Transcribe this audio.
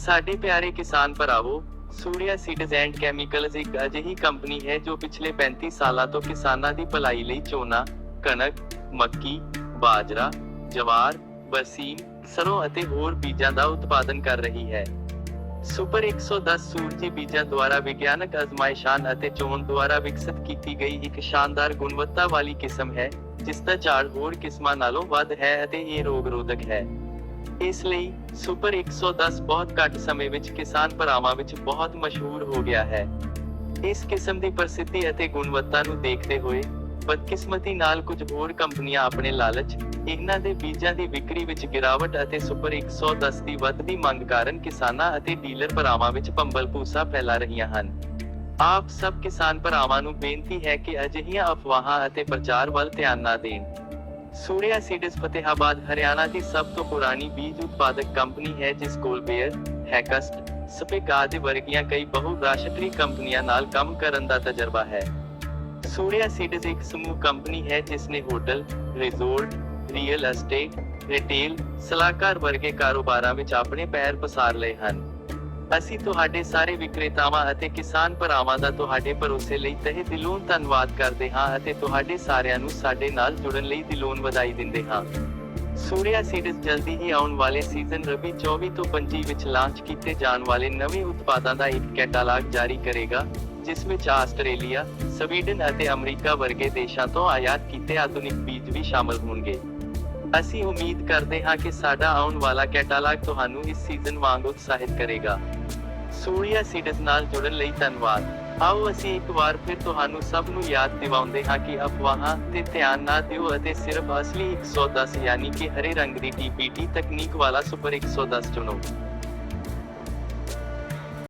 ਸਾਡੇ ਪਿਆਰੇ ਕਿਸਾਨ ਭਰਾਵੋ ਸੂਰਿਆ ਸੀਡਜ਼ ਐਂਡ ਕੈਮੀਕਲਜ਼ ਇੱਕ ਅਜਿਹੀ ਕੰਪਨੀ ਹੈ ਜੋ ਪਿਛਲੇ 35 ਸਾਲਾਂ ਤੋਂ ਕਿਸਾਨਾਂ ਦੀ ਭਲਾਈ ਲਈ ਝੋਨਾ, ਕਣਕ, ਮੱਕੀ, ਬਾਜਰਾ, ਜਵਾਰ, ਬਰਸੀਮ, ਸਰੋਂ ਅਤੇ ਹੋਰ ਬੀਜਾਂ ਦਾ ਉਤਪਾਦਨ ਕਰ ਰਹੀ ਹੈ। ਸੁਪਰ 110 ਸੂਰਜੀ ਬੀਜਾਂ ਦੁਆਰਾ ਵਿਗਿਆਨਕ ਅਜਮਾਇਸ਼ਾਨ ਅਤੇ ਚੋਣ ਦੁਆਰਾ ਵਿਕਸਿਤ ਕੀਤੀ ਗਈ ਇੱਕ ਸ਼ਾਨਦਾਰ ਗੁਣਵੱਤਾ ਵਾਲੀ ਕਿਸਮ ਹੈ, ਜਿਸ ਦਾ ਝਾੜ ਹੋਰ ਕਿਸਮਾਂ ਨਾਲੋਂ ਵੱਧ ਹੈ ਅਤੇ ਇਹ ਰੋਗ ਰੋਧਕ ਹੈ। ਇਸ ਲਈ ਸੁਪਰ 110 ਬਹੁਤ ਘੱਟ ਸਮੇਂ ਵਿੱਚ ਕਿਸਾਨ ਭਰਾਵਾਂ ਵਿੱਚ ਬਹੁਤ ਮਸ਼ਹੂਰ ਹੋ ਗਿਆ ਹੈ। ਇਸ ਕਿਸਮ ਦੀ ਪ੍ਰਸਿੱਧੀ ਅਤੇ ਗੁਣਵੱਤਾ ਨੂੰ ਦੇਖਦੇ ਹੋਏ, ਬਦਕਿਸਮਤੀ ਨਾਲ ਕੁਝ ਹੋਰ ਕੰਪਨੀਆਂ ਆਪਣੇ ਲਾਲਚ, ਇਹਨਾਂ ਦੇ ਬੀਜਾਂ ਦੀ ਵਿਕਰੀ ਵਿੱਚ ਗਿਰਾਵਟ ਅਤੇ ਸੁਪਰ 110 ਦੀ ਵੱਧਦੀ ਮੰਗ ਕਾਰਨ ਕਿਸਾਨਾਂ ਅਤੇ ਡੀਲਰ ਭਰਾਵਾਂ ਵਿੱਚ ਭੰਬਲ ਭੂਸਾ ਫੈਲਾ ਰਹੀਆਂ ਹਨ। ਆਪ ਸਭ ਕਿਸਾਨ ਭਰਾਵਾਂ ਨੂੰ ਬੇਨਤੀ ਹੈ ਕਿ ਅਜਿਹੀਆਂ ਅਫਵਾਹਾਂ ਅਤੇ ਪ੍ਰਚਾਰ ਵੱਲ ਧਿਆਨ ਨਾ ਦੇਣ। ਸੂਰਿਆ ਸੀਡਜ਼ ਫਤਿਹਾਬਾਦ ਹਰਿਆਣਾ ਦੀ ਸਭ ਤੋਂ ਪੁਰਾਣੀ ਬੀਜ ਉਤਪਾਦਕ ਕੰਪਨੀ ਹੈ ਜਿਸ ਕੋਲ ਹੈਕਸਟ, ਸਪੇਕ ਆਦਿ ਵਰਗੀਆਂ ਕਈ ਬਹੁ-ਰਾਸ਼ਟਰੀ ਕੰਪਨੀਆਂ ਨਾਲ ਕੰਮ ਕਰਨ ਦਾ ਤਜਰਬਾ ਹੈ। ਸੂਰਿਆ ਸੀਡਜ਼ ਇੱਕ ਸਮੂਹ ਕੰਪਨੀ ਹੈ ਜਿਸ ਨੇ hotel, resort, real estate, retail, ਸਲਾਹਕਾਰ ਵਰਗੇ ਕਾਰੋਬਾਰਾਂ ਵਿੱਚ ਆਪਣੇ ਪੈਰ ਪਸਾਰ ਲਏ ਹਨ। ਅਸੀਂ ਤੁਹਾਡੇ ਸਾਰੇ ਵਿਕਰੇਤਾਵਾਂ ਅਤੇ ਕਿਸਾਨ ਭਰਾਵਾਂ ਦਾ ਤੁਹਾਡੇ ਭਰੋਸੇ ਲਈ ਤਹਿ ਦਿਲੋਂ ਧੰਨਵਾਦ ਕਰਦੇ ਹਾਂ ਅਤੇ ਤੁਹਾਡੇ ਸਾਰਿਆਂ ਨੂੰ ਸਾਡੇ ਨਾਲ ਜੁੜਨ ਲਈ ਦਿਲੋਂ ਵਧਾਈ ਦਿੰਦੇ ਹਾਂ। ਸੂਰਿਆ ਸੀਡਜ਼ ਜਲਦੀ ਹੀ ਆਉਣ ਵਾਲੇ ਸੀਜ਼ਨ ਰਬੀ 24 ਤੋਂ 25 ਵਿੱਚ ਲਾਂਚ ਕੀਤੇ ਜਾਣ ਵਾਲੇ ਨਵੇਂ ਉਤਪਾਦਾਂ ਦਾ ਇੱਕ ਕੈਟਾਲਾਗ ਜਾਰੀ ਕਰੇਗਾ, ਜਿਸ ਵਿੱਚ ਆਸਟ੍ਰੇਲੀਆ, ਸਵੀਡਨ ਅਤੇ ਅਮਰੀਕਾ ਵਰਗੇ ਦੇਸ਼ਾਂ ਤੋਂ ਆਯਾਤ ਕੀਤੇ ਆਧੁਨਿਕ ਬੀਜ ਵੀ ਸ਼ਾਮਲ ਹੋਣਗੇ। ਅਸੀਂ ਉਮੀਦ ਕਰਦੇ ਹਾਂ ਕਿ ਸਾਡਾ ਆਉਣ ਵਾਲਾ ਕੈਟਾਲਾਗ ਤੁਹਾਨੂੰ ਇਸ ਸੀਜ਼ਨ ਵਾਂਗ ਉਤਸ਼ਾਹਿਤ ਕਰੇਗਾ। ਸੂਰਿਆ ਸੀਡਜ਼ ਨਾਲ ਜੁੜਨ ਲਈ ਧੰਨਵਾਦ। ਆਓ ਅਸੀਂ ਇੱਕ ਵਾਰ ਫਿਰ ਤੁਹਾਨੂੰ ਸਭ ਨੂੰ ਯਾਦ ਦਿਵਾਉਂਦੇ ਹਾਂ ਕਿ ਅਫਵਾਹਾਂ ਤੇ ਧਿਆਨ ਨਾ ਦਿਓ ਅਤੇ ਸਿਰਫ ਅਸਲੀ 110 ਯਾਨੀ ਕਿ ਹਰੇ ਰੰਗ ਦੀ TPT ਤਕਨੀਕ ਵਾਲਾ ਸੁਪਰ 110 ਚੁਣੋ।